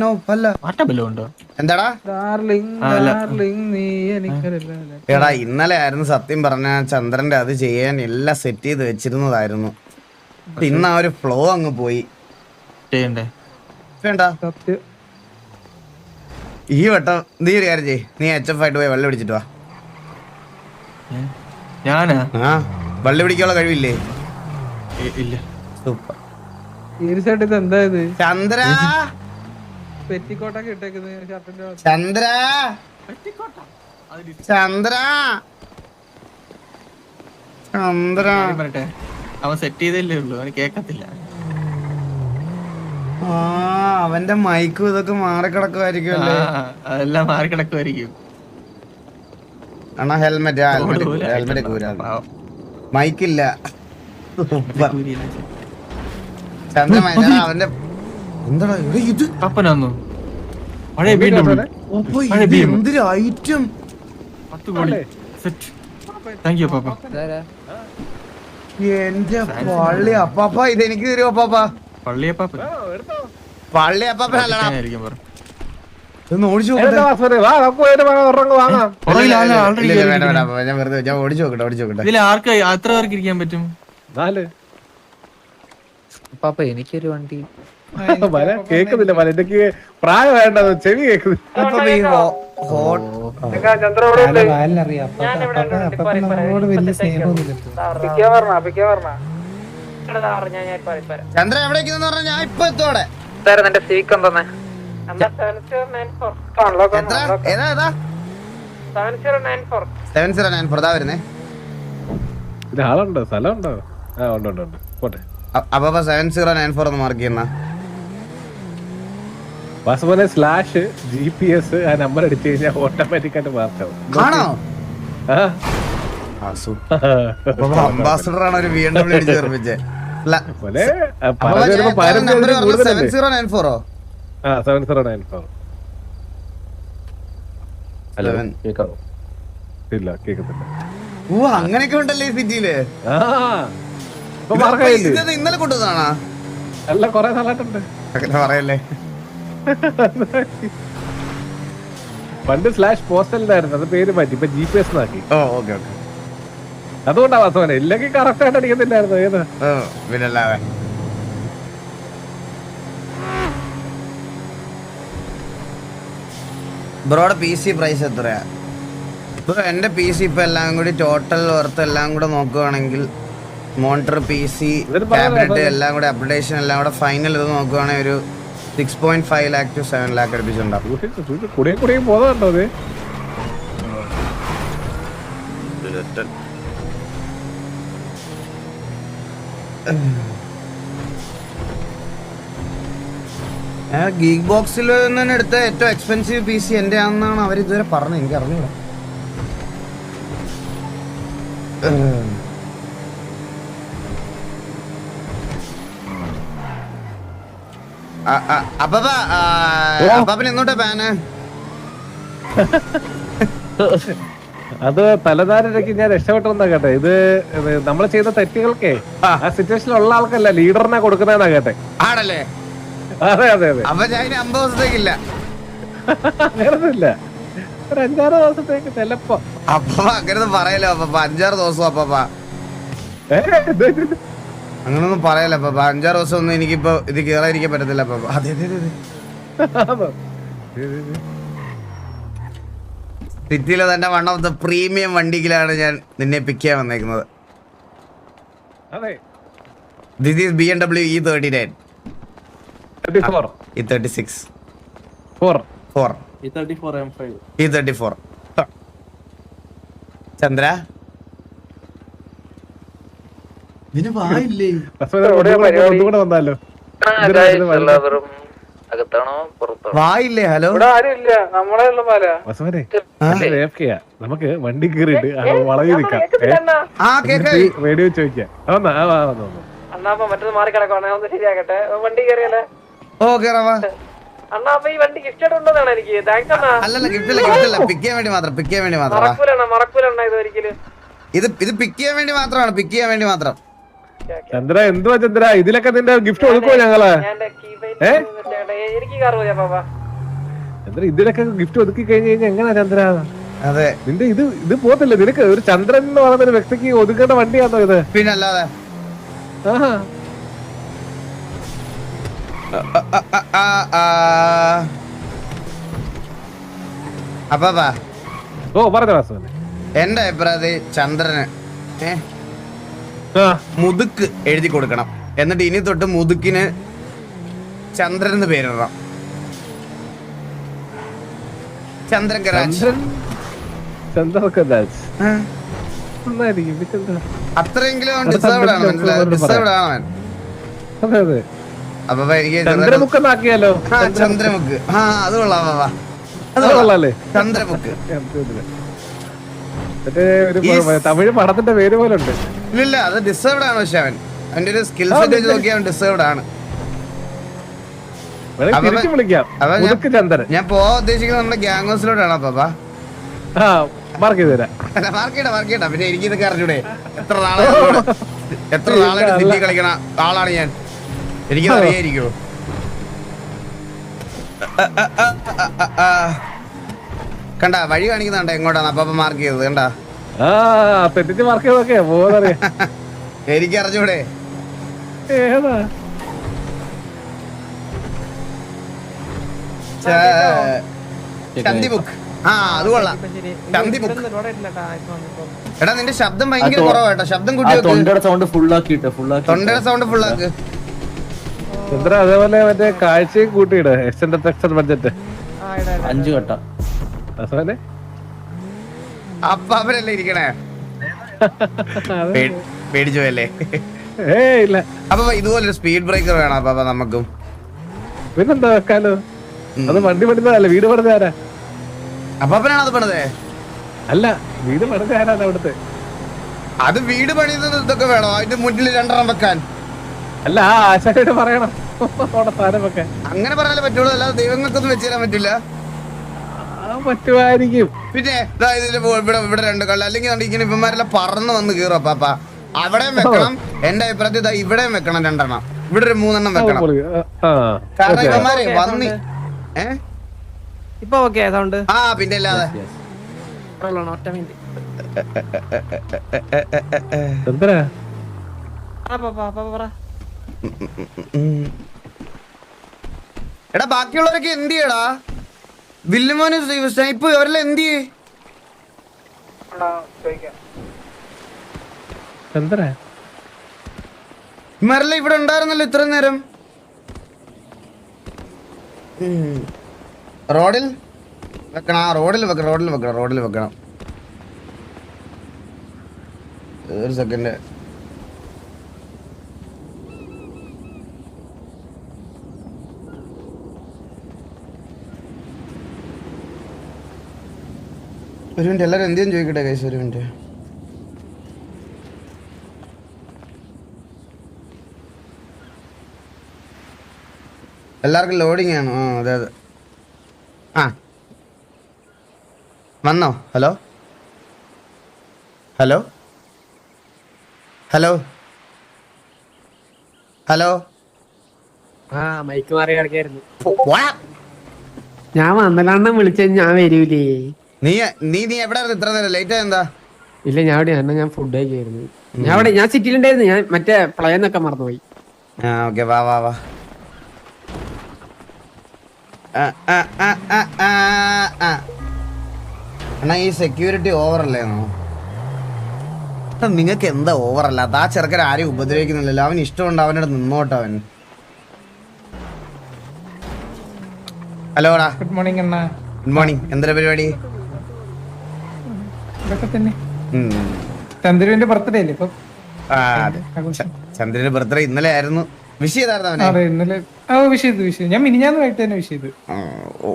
No അല്ല. ഉണ്ടോ? എന്താടാ? എടാ ഇന്നലെ ആയിരുന്നു സത്യം പറഞ്ഞ ചന്ദ്രന്റെ അത് ചെയ്യാൻ എല്ലാം സെറ്റ് ചെയ്ത് വെച്ചിരുന്നതായിരുന്നു. ഇന്ന് ആ ഒരു ഫ്ലോ അങ്ങ് പോയി. വേണ്ട. സത്യം. ഈ വട്ടം നീ ഒരു കാര്യം ചെയ് നീ എച്ച് എഫ് ആയിട്ട് പോയി വെള്ളം പിടിച്ചിട്ട് വാ. ഞാൻ ഞാനാ? ആ വെള്ളം പിടിക്കാനുള്ള കഴിവില്ലേ? ഇല്ല. സൂപ്പർ. ചന്ദ്ര! പെറ്റിക്കോട്ടൊക്കെ ഇട്ടേക്കുന്നത് ഷർട്ടിന്റെ ചന്ദ്ര! ചന്ദ്ര! ചന്ദ്ര! പറയട്ടെ? അവൻ സെറ്റ് ചെയ്തല്ലേ ഉള്ളൂ. അവന് കേക്കത്തില്ല. ആ അവന്റെ മൈക്കും ഇതൊക്കെ മാറിക്കിടക്കുമായിരിക്കും അല്ലേ അതെല്ലാം മാറി കിടക്കുമായിരിക്കും അണ്ണാ ഹെൽമെറ്റ് ആ ഹെൽമെറ്റ് ഹെൽമെറ്റ് കൂരാ. മൈക്കില്ല. സൂപ്പർ ചന്ദ്ര മൈന അവന്റെ എന്താടാ ഇവിടെ ഇത് പപ്പനാന്നു? പഴയ വീണ്ടും പഴയ ഇത് എന്തൊരു ഐറ്റം പത്ത് കോടി. സെറ്റ് താങ്ക് യു പാപ്പ എന്റെ പള്ളി അപ്പാപ്പ ഇത് എനിക്ക് തരുമോ അപ്പാപ്പ? പള്ളി അപ്പാപ്പ പള്ളി അപ്പാപ്പനല്ലടാ ആയിരിക്കും പറ. ഒന്ന് ഓടിച്ചു നോക്കട്ടെ. വാ നമുക്ക് പോയിട്ട് ഒരെണ്ണം വാങ്ങാം. പുറകിൽ ആൾ ഇല്ല, already ഇല്ല, വേണ്ട വേണ്ട ഞാൻ വെറുതെ ഞാൻ ഓടിച്ചു നോക്കട്ടെ ഓടിച്ചു നോക്കട്ടെ. ഇതിൽ എത്ര പേർക്ക് ഇരിക്കാൻ പറ്റും? നാല്. പാപ്പ എനിക്കൊരു വണ്ടി മല കേക്കുന്നില്ല മല. എനിക്ക് പ്രായം വേണ്ടത് ചെവി കേക്കുന്നില്ല അപ്പൊ ചന്ദ്ര ഞാൻ ഇപ്പൊ എത്തോടെ സാർ എന്റെ സിവിക്ക് എന്തോന്നെ എത്ര ഏതാ ഏതാ? സെവൻ സീറോ നയൻ ഫോർ ഇതാ വരുന്നേ. ഇത് ആളുണ്ടോ? സ്ഥലമുണ്ടോ? ആ ഉണ്ട് ഉണ്ട് ഉണ്ട്. പോട്ടെ. അപ്പാപ്പ സെവൻ സീറോ നയൻ ഫോർ ഒന്ന് മാർക്ക് ചെയ്യുന്ന വാസുപോലെ സ്ലാഷ് ജി പി എസ് ആ നമ്പർ അടിച്ചു കഴിഞ്ഞാൽ ഓട്ടോമാറ്റിക് ആയിട്ട് മാർക്കാവും ആണോ? ആ. അംബാസഡർ ആണ് ഒരു ബി എം ഡബ്ല്യൂ അടിച്ച് നിർമ്മിച്ചേ. പോലെ ആ, പറഞ്ഞു വരുമ്പോ പതിനഞ്ച് നമ്പർ ഇതിൽ സെവൻ കൂടുതലല്ലേ? സീറോ നയൻ ഫോറോ ആ seven zero nine four seven ഇല്ല കേൾക്കത്തില്ല ഓ അങ്ങനെയൊക്കെ ഉണ്ടല്ലേ സിറ്റിയിൽ? ഇന്നലെ കൊണ്ടുവന്നാണോ അല്ല കൊറേ നാളായിട്ടുണ്ട്. അങ്ങനെ പറയല്ലേ. പണ്ട് സ്ലാഷ് പോസ്റ്റലിനായിരുന്നു അത് പേര് മാറ്റി. ഇപ്പൊ ജി പി എസ് ആക്കി ഓ ഓക്കെ ഓക്കെ. അതുകൊണ്ടാ വാസവനെ. ഇല്ലെങ്കിൽ കറക്റ്റ് ആയിട്ട് അടിക്കുന്നില്ലായിരുന്നു ഏത്? പിന്നല്ലാതെ. ബ്രോയുടെ പി സി പ്രൈസ് എത്രയാ? ഇപ്പോൾ എന്റെ പി സി ഇപ്പൊ എല്ലാം കൂടി ടോട്ടൽ വർത്ത് എല്ലാം കൂടെ നോക്കുവാണെങ്കിൽ മോണിറ്റർ പി സി ടാബ്ലറ്റ് എല്ലാം കൂടെ അപ്ഡേഷൻ എല്ലാം കൂടെ ഫൈനൽ ഇത് നോക്കുവാണെങ്കിൽ ഒരു six point five lakh two seven lakh അടുപ്പിച്ചുണ്ടാവും അത്? ഗീഗ് ബോക്സിൽ നിന്ന് എടുത്ത ഏറ്റവും എക്സ്പെൻസീവ് പി സി എന്റെ ആണെന്നാണ് അവർ ഇതുവരെ പറഞ്ഞത്. എനിക്ക് അറിഞ്ഞൂടാ. പാന് അത് തലധാരക്ക് ഞാൻ രക്ഷപ്പെട്ടെന്നാ കേട്ടെ. ഇത് നമ്മൾ ചെയ്ത തെറ്റുകൾക്കേ ആ. സിറ്റുവേഷനിൽ ഉള്ള ആൾക്കല്ല ലീഡറിനെ കൊടുക്കുന്നതെന്നാ കേട്ടെ. ആണല്ലേ? അതെ അതെ അതെ. അപ്പൊ ഞാൻ അമ്പത് ദിവസത്തേക്കില്ല. അങ്ങനൊന്നുമില്ല. ഒരു അഞ്ചാറ് ദിവസത്തേക്ക് ചെലപ്പോ. അപ്പൊ അങ്ങനെ പറയല്ലോ അപ്പൊ അഞ്ചാറ് ദിവസം ഇത് അങ്ങനൊന്നും പറയല്ല. പാപ്പ അഞ്ചാറ് ദിവസം ഒന്നും എനിക്കിപ്പോ ഇത് കയറാതിരിക്കാൻ പറ്റത്തില്ല പാപ്പ അതെ അതെ അതെ. സിറ്റിയിലെ തന്നെ വൺ ഓഫ് ദ പ്രീമിയം വണ്ടിയിലാണ് ഞാൻ നിന്നെ പിക്ക് ചെയ്യാൻ വന്നേക്കുന്നത്. This is B M W E thirty nine E thirty six Four. Four E thirty four Chandra ഇതിന് വായില്ലേ? വന്നാലോ? അകത്താണോ? പുറത്താണോ? വായില്ലേ? ഹലോ? നമുക്ക് വണ്ടി കയറിയിട്ട് വളവിൽ നിൽക്കാം. ആ കേക്ക്. റേഡിയോ ചോദിക്കാം. ആ, വന്നാ, ആ, ആ, വന്നു, വന്നു. അണ്ണാ അപ്പൊ മറ്റത് മാറി കിടക്കുവാണ് ഒന്ന് ശരിയാക്കട്ടെ. വണ്ടി കയറിയല്ലേ? ഓ കേറവാ അണ്ണാ അപ്പൊ ഈ വണ്ടി ഗിഫ്റ്റ് എനിക്ക്? താങ്ക്സ് അണ്ണാ. അല്ലല്ല ഗിഫ്റ്റ് അല്ല ഗിഫ്റ്റ് അല്ല പിക്ക് ചെയ്യാൻ വേണ്ടി മാത്രം പിക്ക് ചെയ്യാൻ വേണ്ടി മാത്രം. വാ. മറക്കൂലണ്ണ മറക്കൂലണ്ണ ഇത് ഒരിക്കലും ഇത് ഇത് പിക്ക് ചെയ്യാൻ വേണ്ടി മാത്രമാണ് പിക്ക് ചെയ്യാൻ വേണ്ടി മാത്രം. ചന്ദ്ര എന്തുവാ ചന്ദ്ര? ഇതിലൊക്കെ നിന്റെ ഗിഫ്റ്റ് കൊടുക്കുവോ ഞങ്ങൾ? ചന്ദ്ര ഇതിലൊക്കെ ഗിഫ്റ്റ് ഒതുക്കി കഴിഞ്ഞു കഴിഞ്ഞാൽ എങ്ങനെയാ ചന്ദ്ര? അതെ. നിന്റെ ഇത് ഇത് പോത്തില്ല നിനക്ക് ഒരു ചന്ദ്രൻ എന്ന് പറയുന്ന ഒരു വ്യക്തിക്ക് ഒതുക്കേണ്ട വണ്ടിയാണോ ഇത്? പിന്നല്ലാതെ. അപ്പാ ഓ പറഞ്ഞ എന്റെ അഭിപ്രായത്തിൽ ചന്ദ്രന് ഏ? ആ മുതുക്ക് എഴുതി കൊടുക്കണം. എന്നിട്ട് ഇനി തൊട്ട് മുതുക്കിന് ചന്ദ്രൻ എന്ന് പേരിടണം. ചന്ദ്രൻ കരാജ്. ചന്ദ്രൻ? അത്രയെങ്കിലും അവൻ അവിടെ ഡിസേർവ്ഡ് ആണ്. മനസ്സിലായത് ഡിസേർവ്ഡ് ആണ് അവൻ. അതെ അതെ. അപ്പൊ എനിക്ക് ചന്ദ്രമുക്കെന്നാക്കിയാലോ ആ, ചന്ദ്രമുക്ക് ആ അത് കൊള്ളാം ചന്ദ്രമുക്ക് തമിഴ് പടത്തിന്റെ പേര് പോലെ ഉണ്ട്. ഇല്ലില്ല അത് ഡിസേർവ്ഡ് ആണ് പക്ഷെ അവൻ. അവന്റെ ഒരു സ്കിൽ സെറ്റ് വെച്ച് അവൻ ഡിസേർവ്ഡ് ആണ്. അപ്പൊ- അപ്പൊ ഞാൻ- പോവാൻ ഉദ്ദേശിക്കുന്നത് നമ്മുടെ ഗ്യാങ് ഹൗസിലോട്ടാണ് അപ്പാ. മാർക്ക് ചെയ്ത് തരാം. അല്ല മാർക്കേട്ടാ മാർക്കേട്ടാ പിന്നെ എനിക്ക് ഇതൊക്കെ അറിഞ്ഞൂടെ. എത്ര നാളെ എത്ര നാളായിട്ട് ഇല്ല, സിറ്റി കളിക്കണ ആളാണ് ഞാൻ. എനിക്കത് അറിയായിരിക്കോ കണ്ട വഴി കാണിക്കുന്നുണ്ട് എങ്ങോട്ടാണ് അപ്പാപ്പ മാർക്ക് ചെയ്തത് കണ്ട? ആ തെറ്റിച്ച് മാർക്ക് ചെയ്തൊക്കെ പോകുന്നറിയാം എനിക്ക് അറിഞ്ഞൂടെ ഏതാ ചന്തി ബുക്ക് ആ അത് കൊള്ളാം. എടാ നിന്റെ ശബ്ദം ഭയങ്കര കുറവാട്ടോ ശബ്ദം കൂട്ടി തൊണ്ടയുടെ സൗണ്ട് ഫുൾ ആക്കി തൊണ്ടയുടെ സൗണ്ട് ഫുള്ളാക്ക് ചന്ദ്ര അതേപോലെ മറ്റേ കാഴ്ചയും കൂട്ടിയിട്. എക്സ്റ്റൻഡ് ബഡ്ജറ്റ് അഞ്ചു കട്ട അതേപോലെ അപ്പാപ്പനല്ലേ ഇരിക്കണേ? പേടിച്ചു പോയല്ലേ? ഇല്ല. അപ്പൊ ഇതുപോലെ സ്പീഡ് ബ്രേക്കർ വേണം അപ്പൊ നമുക്കും. പിന്നെന്താ വെക്കാലോ? അത് വണ്ടി പണിതല്ല വീട് പണിതാരാ? അപ്പാപ്പനാണ് അത് പണിതേ? അല്ല വീട് പണിത ആരാണ് അവിടുത്തെ? അത് വീട് പണിയുന്നത് ഇതൊക്കെ വേണോ. അതിന്റെ മുന്നിൽ രണ്ടെണ്ണം വെക്കാൻ. അല്ല ആ ആശാരോട് പറയണം. സാധനം വെക്കാൻ. അങ്ങനെ പറയാനേ പറ്റുള്ളൂ. അല്ലാതെ ദൈവങ്ങൾക്കൊന്നും വെച്ചു തരാൻ പറ്റില്ല. പറ്റുമായിരിക്കും. പിന്നെ ദാ ഇതിന്റെ ഇവിടെ ഇവിടെ രണ്ട് കള്ള്. അല്ലെങ്കിൽ ദാ ഇങ്ങനെ ഇവന്മാരെല്ലാം പറന്ന് വന്ന് കീറും പാപ്പ. അവിടെയും വെക്കണം. എന്റെ അഭിപ്രായത്തിൽ ദാ ഇവിടെയും വെക്കണം രണ്ടെണ്ണം. ഇവിടെ ഒരു മൂന്നെണ്ണം വെക്കണം. ആ, കാരണം ഓക്കേ. ഇവന്മാരെ വന്നി ഏ? ഇപ്പൊ ഓക്കെ സൗണ്ട് ആ പിന്നെ അല്ലാതെ. ഒറ്റ മിനിറ്റ്. ചന്ദ്ര പറ ഉം. എടാ ബാക്കിയുള്ളവരൊക്കെ എന്ത് ചെയ്യടാ? വില്ലുമോന് ഇപ്പൊ അവരെല്ലാം എന്ത് ചെയ്യേ? ഇമാരെല്ലാം ഇവിടെ ഉണ്ടായിരുന്നല്ലോ ഇത്ര നേരം. റോഡിൽ വെക്കണം ആ റോഡിൽ വെക്കണം റോഡിൽ വെക്കണം റോഡിൽ വെക്കണം. ഒരു സെക്കൻഡ് ഒരു മിനിറ്റ് എല്ലാവരും എന്തെങ്കിലും ചോദിക്കട്ടെ കൈസ് ഒരു മിനിറ്റ്. എല്ലാവർക്കും ലോഡിങ് ആണ്. ആ അതെ അതെ. ആ. വന്നോ? ഹലോ? ഹലോ? ഹലോ? ഹലോ? ആ മൈക്ക് മാറി കിടക്കായിരുന്നു. ഞാൻ വന്നലാണ്ണം വിളിച്ചത് ഞാൻ വരൂലേ. നീ നീ നീ എവിടെ ഇത്ര നേരം ലേറ്റ് ആയെന്താ? ഇല്ല ഞാൻ അവിടെ എന്നാ ഞാൻ ഫുഡ് കഴിക്കായിരുന്നു ഞാൻ അവിടെ ഞാൻ സിറ്റിയിലുണ്ടായിരുന്നു. ഞാൻ മറ്റേ പ്ലെയെന്നൊക്കെ മറന്നുപോയി. ആ ഓക്കെ വാ വാ വാ. ആ, ആ, ആ, ആ, ആ, ആ. അണ്ണാ ഈ സെക്യൂരിറ്റി ഓവർ അല്ലേന്നോ നിങ്ങൾക്ക് എന്താ ഓവർ അല്ലാത്ത ആ ചെറുക്കൻ ആരെയും ഉപദ്രവിക്കുന്നില്ലല്ലോ. അവൻ ഇഷ്ടമുണ്ട് അവനോട് നിന്നോട്ടോ അവൻ. ഹലോടാ ഗുഡ് മോർണിംഗ് അണ്ണ. ഗുഡ് മോർണിംഗ് എന്താ പരിപാടി? ഇതൊക്കെ തന്നെ. ഉം. ചന്ദ്രുവിന്റെ ബർത്ത്ഡേ അല്ലേ ഇപ്പൊ? ചന്ദ്രന്റെ ബർത്ത്ഡേ ഇന്നലെ ആയിരുന്നു. വിഷ് ചെയ്തായിരുന്നു ഇന്നലെ ഓ വിഷ് ചെയ്തു വിഷ് ഞാൻ മിനിഞ്ഞാന്ന് വൈകിട്ട് തന്നെ വിഷ് ചെയ്തു. ഇതോ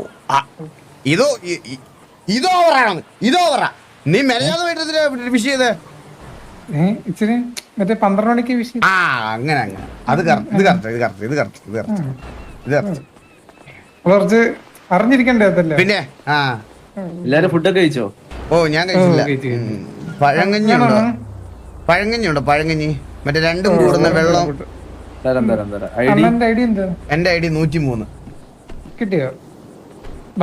ഇതോ ഇ- ഇത് ഓവറാണ് ഇത് ഓവറാ നീ മെല്ലാതെ വിഷ് ചെയ്തേ? ഇച്ചിരി മറ്റേ പന്ത്രണ്ട് മണിക്ക് വിഷ് ആ അങ്ങനെ അങ്ങനെ. അത് കറക്റ്റ് ഇത് കറക്റ്റ് ഇത് കറക്റ്റ് ഇത് കറക്റ്റ് ഇത് കറക്റ്റ് ഇത് കറക്റ്റ് അപ്പോൾ കുറച്ച് അറിഞ്ഞിരിക്കണ്ടേ പിന്നെ ആ. എല്ലാരും ഫുഡൊക്കെ കഴിച്ചോ? ഓ ഞാൻ കഴിച്ചില്ല. പഴങ്ങഞ്ഞി കഴിച്ചു, കഴിച്ചു. പഴങ്കഞ്ഞി ഉണ്ടോ പഴങ്ങഞ്ഞി ഉണ്ടോ പഴങ്കഞ്ഞി മറ്റേ രണ്ടും കൂടുന്ന വെള്ളം. തരാം തരാം തരാം. I D? അണ്ണന്റെ ഐ ഡി എന്താ? എന്റെ ഐ ഡി നൂറ്റി മൂന്ന് കിട്ടിയോ?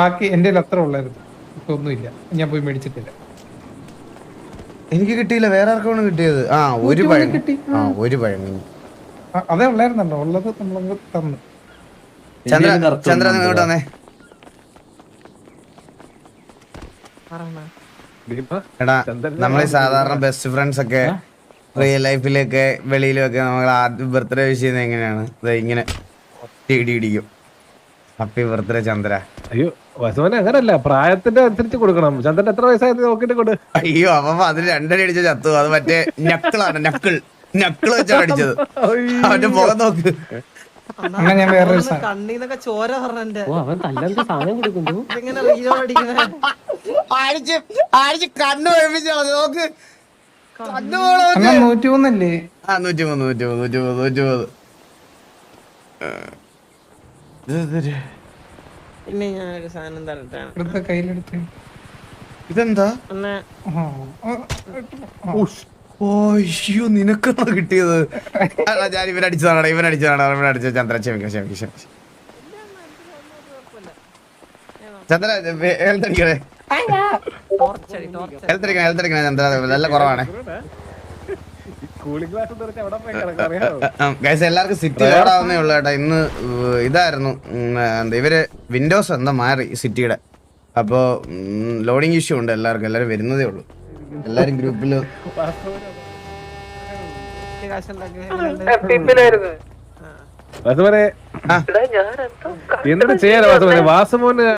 ബാക്കി എന്റെ അത്ര ഉള്ളായിരുന്നു. ഇപ്പൊ ഒന്നുമില്ല. ഞാൻ പോയി മേടിച്ചിട്ടില്ല. എനിക്ക് കിട്ടിയില്ല. വേറെ ആർക്കാണ് കിട്ടിയത്? ആ ഒരു പഴം കിട്ടി. ആ ഒരു പഴങ്ങി അതേ ഉള്ളായിരുന്നല്ലോ. ഉള്ളത് നമ്മളങ്ങ് തന്നു. ചന്ദ്ര ചന്ദ്ര ദീപ, എടാ നമ്മളെ സാധാരണ ബെസ്റ്റ് ഫ്രണ്ട്സ് ഒക്കെ റിയൽ ലൈഫിലൊക്കെ വെളിയിലൊക്കെ നമ്മൾ ആദ്യം ബർത്ത്ഡേ വിഷ് ചെയ്യുന്നത് എങ്ങനെയാണ്? ഇങ്ങനെ ഇടി ഇടിക്കും. Happy birthday Chandra. അയ്യോ വസുമനെ അങ്ങനല്ല. പ്രായത്തിന്റെ അനുസരിച്ച് കൊടുക്കണം. ചന്ദ്രൻ എത്ര വയസ്സായത് നോക്കിട്ട് കൊടു. അയ്യോ അപ്പൊ അതിന് രണ്ടടി അടിച്ച ചത്തു. അത് മറ്റേ നക്കിളാണ്. നക്കിൾ. നക്കിൾ വെച്ചാണ് അടിച്ചത്. അവന്റെ മുഖം നോക്ക്. അണ്ണാ ഞാൻ വേറൊരു സാധനം. കണ്ണീന്നൊക്കെ ചോര പറഞ്ഞെ ഓ അവൻ സാധനം കൊടുക്കുന്നു. ഇങ്ങനെ റീലോ അടിക്കണേ അടിച്ച് അടിച്ച് കണ്ണു കഴിപ്പിച്ചാ നോക്ക്. കണ്ണു. പോണോ അണ്ണാ നൂറ്റി മൂന്നല്ലേ ആ നൂറ്റി മൂന്ന് നൂറ്റി മൂന്ന് നൂറ്റി മൂന്ന് നൂറ്റി മൂന്ന് പിന്നെ ഞാനൊരു സാധനം തരട്ടാണ് എടുത്ത കയ്യിലെടുത്ത്. ഇതെന്താ? ഓ അയ്യോ നിനക്കാണോ കിട്ടിയത്? അല്ല, ഞാൻ ഇവനടിച്ചതാണ് ഇവനടിച്ചതാണ് ഇവനടിച്ചത്. ചന്ദ്ര ക്ഷമിക്കാം ക്ഷമിക്കാം ക്ഷമിക്കാം. ചന്ദ്ര ഹെൽത്ത് അടിക്കണേ ഹെൽത്ത് അടിക്കണം ഹെൽത്ത് അടിക്കണം ചന്ദ്ര നല്ല കുറവാണ്. ഗൈസ് എല്ലാവർക്കും സിറ്റി ലോഡാവുന്നേ ഉള്ളു കേട്ടോ. ഇന്ന് ഇതായിരുന്നു ഇവർ വിൻഡോസ് എന്താ മാറി സിറ്റിയുടെ അപ്പോ ലോഡിങ് ഇഷ്യൂ ഉണ്ട് എല്ലാവർക്കും. എല്ലാവരും വരുന്നതേ ഉള്ളൂ. എല്ലാരും ഗ്രൂപ്പിൽ വസുമനെ എന്ത് ചെയ്യാനാ വാസുമനെ? വാസുമോന്